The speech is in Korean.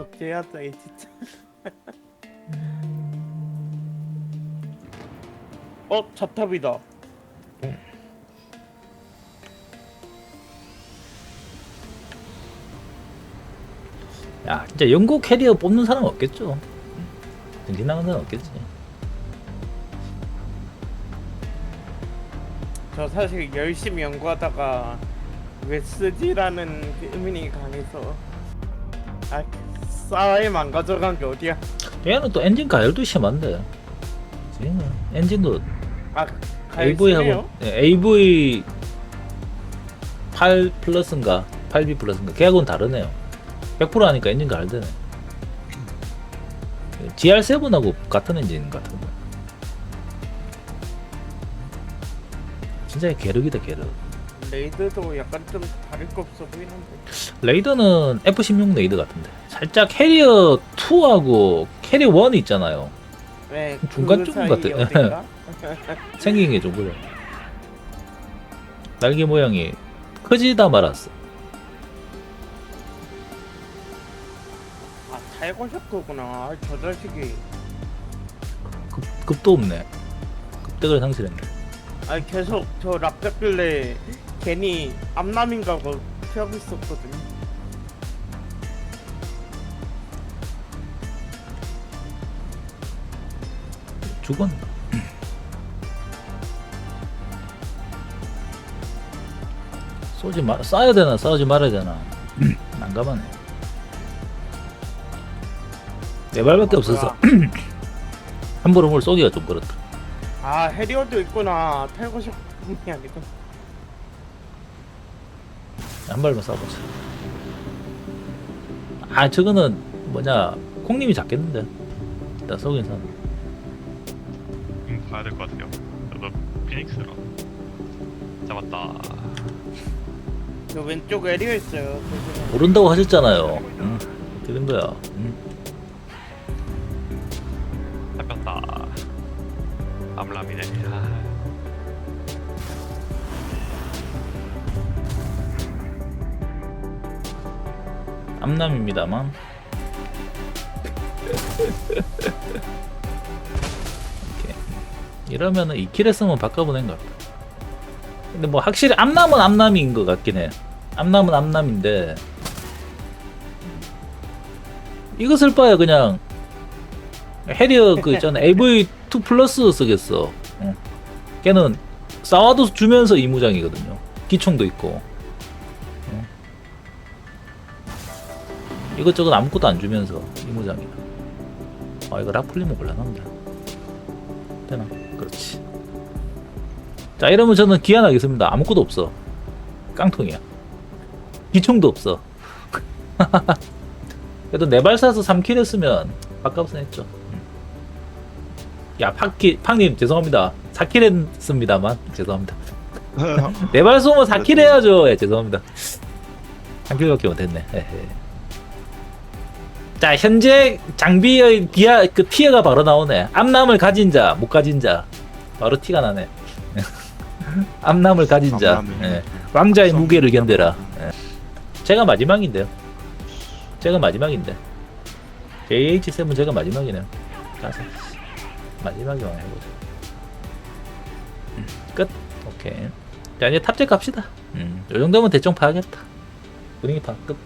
독재하자 얘 진짜. 어 잡탑이다. 야 진짜 영국 캐리어 뽑는 사람 없겠죠 정신 나간 사람 없겠지 저 사실 열심히 연구하다가 왜 쓰지라는 그 의문이 강해서 아 싸에 망가져간 게 어디야? 얘는 또 엔진 가열도 심한데. 얘는 엔진도 아 AV하고 네, AV 8 플러스인가 8B 플러스인가 걔하고는 다르네요. 100% 하니까 엔진 가열되네. GR7하고 같은 엔진 같은데 진짜 계륵이다 계륵 레이드도 약간 좀 다를 거 없어 보이는데. 레이더는 F16 레이더 같은데 살짝 캐리어 2하고 캐리어 1 있잖아요 네, 중간쯤 그 사이 같아. 어딘가? 생긴 게 좀 그래 날개 모양이 크지다 말았어 아 셔터구나. 아, 저 자식이. 급, 급도 없네 급대를 상실했네 아 계속 저 랍잡길래 괜히 암남인가 고 피하고 있었거든. 죽었나 쏘지 마 쏴야 되나 싸우지 말아야 되나 난감하네 네 발밖에 없어서 함부로 뭘 쏘기가 좀 그렇다 아 해리어도 있구나. 탈거 셔터뿐이 아니고. 한 발만 쏴보자 아 저거는 뭐냐 콩님이 잡겠는데 일단 쏘긴 쏘 음, 가야 될 것 같아요. 너 피닉스라. 잡았다. 저 왼쪽 에리어 있어요. 조심해. 모른다고 하셨잖아요 응. 어떻게 된 거야 응. 잡혔다. 암람이네. 아, 암남입니다만. 이렇게. 이러면은 2킬 했으면 바꿔보낸 것 같아. 근데 뭐 확실히 암남은 암남인 것 같긴 해. 암남은 암남인데. 이것을 봐야 그냥 해리어 그 있잖아. AV2 플러스 쓰겠어. 응. 걔는 싸워도 주면서 이무장이거든요. 기총도 있고 이것저것 아무것도 안 주면서 이모장이다. 아 이거 락 풀리면 곤란합니다. 되나? 그렇지. 자 이러면 저는 기한하겠습니다. 아무것도 없어. 깡통이야. 기총도 없어. 그래도 네발 사서 3킬 했으면 바값은 했죠. 음. 야 팍키 팍님 죄송합니다. 4킬 했습니다만 죄송합니다. 네발 쏘면 4킬 해야죠. 예, 죄송합니다. 한 킬밖에 못했네. 자 현재 장비의 비하 그 티어가 바로 나오네. 암남을 가진 자 못 가진 자. 바로 티가 나네. 암남을 가진 자. 암남을. 예. 왕자의 무게를 견뎌라. 예. 제가 마지막인데요. 제가 마지막인데. JH7 제가 마지막이네요. 가자 마지막이만 해보자. 음, 끝. 오케이. 자 이제 탑재 갑시다. 음, 요 정도면 대충 파악했다. 분위기 파악 끝